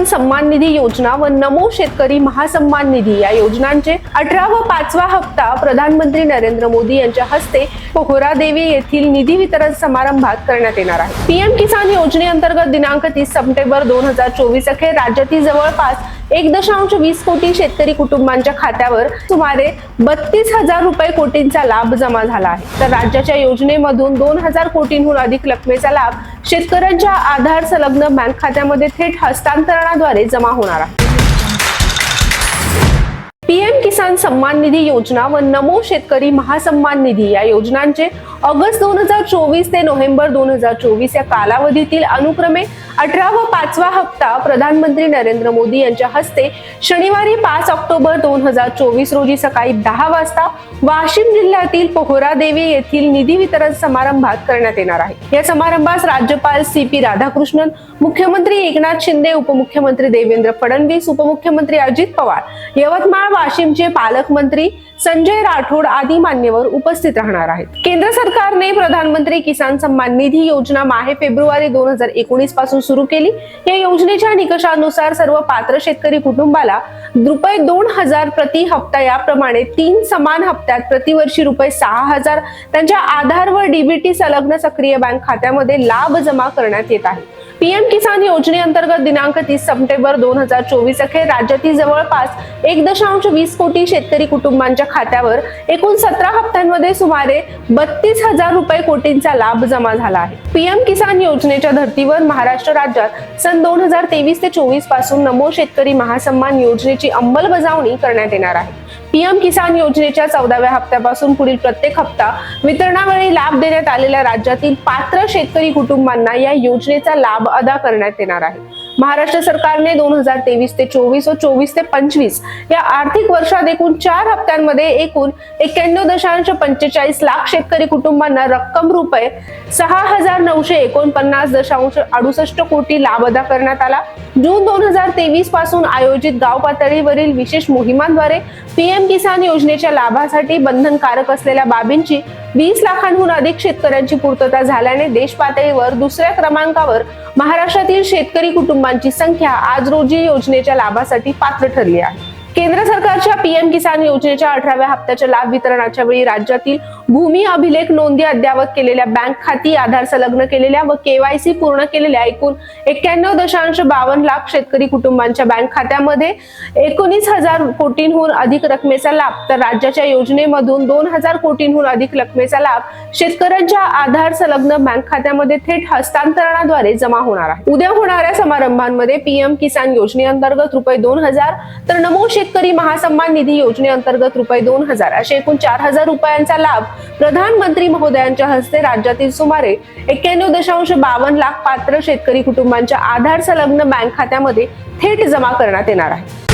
किसान सन्मान निधी योजना व नमो शेतकरी महासन्मान निधी या योजनांचे अठरा व पाचवा हप्ता प्रधानमंत्री नरेंद्र मोदी यांच्या हस्ते पोहरादेवी येथील निधी वितरण समारंभात करण्यात येणार आहे. पीएम किसान योजनेअंतर्गत दिनांक तीस सप्टेंबर दोन हजार चोवीस अखेर राज्यातील जवळपास एक दशांश वीस कोटी शेतकरी कुटुंबांच्या खात्यावर सुमारे बत्तीस हजार रुपये कोटींचा लाभ जमा झाला आहे. तर राज्याच्या योजनेमधून दोन हजार कोटींहून अधिक रकमेचा लाभ शेतकऱ्यांच्या आधार संलग्न बँक खात्यामध्ये थेट हस्तांतरणाद्वारे जमा होणार आहे. पीएम किसान सन्मान निधी योजना व नमो शेतकरी महासन्मान निधी या योजनांचे ऑगस्ट दोन हजार चोवीस ते नोव्हेंबर दोन हजार चोवीस या कालावधीतील अनुक्रमे अठरा व पाचवा हप्ता प्रधानमंत्री नरेंद्र मोदी यांच्या हस्ते शनिवारी पाच ऑक्टोबर दोन हजार चोवीस रोजी सकाळी दहा वाजता वाशिम जिल्ह्यातील पोहरादेवी येथील निधी वितरण समारंभात करण्यात येणार आहे. या समारंभास राज्यपाल सी पी राधाकृष्णन मुख्यमंत्री एकनाथ शिंदे उपमुख्यमंत्री देवेंद्र फडणवीस उपमुख्यमंत्री अजित पवार यवतमाळ वाशिम वाशिमचे पालकमंत्री संजय राठोड आदी मान्यवर उपस्थित राहणार आहेत. केंद्र सरकारने प्रधानमंत्री किसान सन्मान निधी योजना माहे फेब्रुवारी दोन हजार एकोणीसपासून सुरू केली. या योजनेच्या निकषानुसार सर्व पात्र शेतकरी कुटुंबाला रुपये दोन हजार प्रति हप्ता याप्रमाणे तीन समान हप्त्यात प्रतिवर्षी रुपये सहा हजार त्यांच्या आधार व डीबीटी संलग्न सक्रिय बँक खात्यामध्ये लाभ जमा करण्यात येत आहे. पीएम किसान योजनेअंतर्गत दिनांक तीस सप्टेंबर दोन हजार चोवीस अखेर राज्यातील जवळपास एक दशांश वीस कोटी शेतकरी कुटुंबांच्या खात्यावर एकूण सतरा हप्त्यांमध्ये सुमारे बत्तीस हजार रुपये कोटींचा लाभ जमा झाला आहे. पीएम किसान योजनेच्या धर्तीवर महाराष्ट्र राज्यात सन दोन हजार तेवीस ते चोवीसपासून नमो शेतकरी महासन्मान योजनेची अंमलबजावणी करण्यात येणार आहे. पीएम किसान योजनेच्या चौदाव्या हप्त्यापासून पुढील प्रत्येक हप्ता वितरणावेळी लाभ देण्यात आलेल्या राज्यातील पात्र शेतकरी कुटुंबांना या योजनेचा लाभ अदा करण्यात येणार आहे. महाराष्ट्र सरकारने दोन हजार तेवीस ते चोवीस व चोवीस ते पंचवीस या आर्थिक वर्षात एकूण चार हप्त्यांमध्ये एकूण एक्क्याण्णव दशांश पंचेचाळीस लाख शेतकरी कुटुंबांना रक्कम रुपये सहा हजार नऊशे एकोणपन्नास दशांश अडुसष्ट कोटी लाभ अदा करण्यात आला. जून दोन हजार तेवीसपासून आयोजित गाव पातळीवरील विशेष मोहिमांद्वारे पीएम किसान योजनेच्या लाभासाठी बंधनकारक असलेल्या बाबींची वीस लाखांहून अधिक शेतकऱ्यांची पूर्तता झाल्याने देश पातळीवर दुसऱ्या क्रमांकावर महाराष्ट्रातील शेतकरी कुटुंबांची संख्या आज रोजी योजनेच्या लाभासाठी पात्र ठरली आहे. केंद्र सरकारच्या पीएम किसान योजनेच्या अठराव्या हप्त्याच्या लाभ वितरणाच्या वेळी राज्यातील भूमी अभिलेख नोंदी अद्यावत केलेल्या बँक खाती आधार संलग्न केलेल्या व केवायसी पूर्ण केलेल्या एकूण एक्क्याण्णव दशांश बावन्न लाख शेतकरी कुटुंबांच्या बँक खात्यामध्ये एकोणीस हजार कोटींहून अधिक रकमेचा लाभ. तर राज्याच्या योजनेमधून दोन हजार कोटींहून अधिक रकमेचा लाभ शेतकऱ्यांच्या आधार संलग्न बँक खात्यामध्ये थेट हस्तांतरणाद्वारे जमा होणार आहे. उद्या होणाऱ्या समारंभांमध्ये पीएम किसान योजनेअंतर्गत रुपये दोन हजार तर नमो शेतकरी महासन्मान निधी योजनेअंतर्गत रुपये दोन हजार असे एकूण चार हजार रुपयांचा लाभ प्रधानमंत्री महोदयांच्या हस्ते राज्यातील सुमारे एक्क्याण्णव दशांश बावन्न लाख पात्र शेतकरी कुटुंबांच्या आधार संलग्न बँक खात्यामध्ये थेट जमा करण्यात येणार आहे.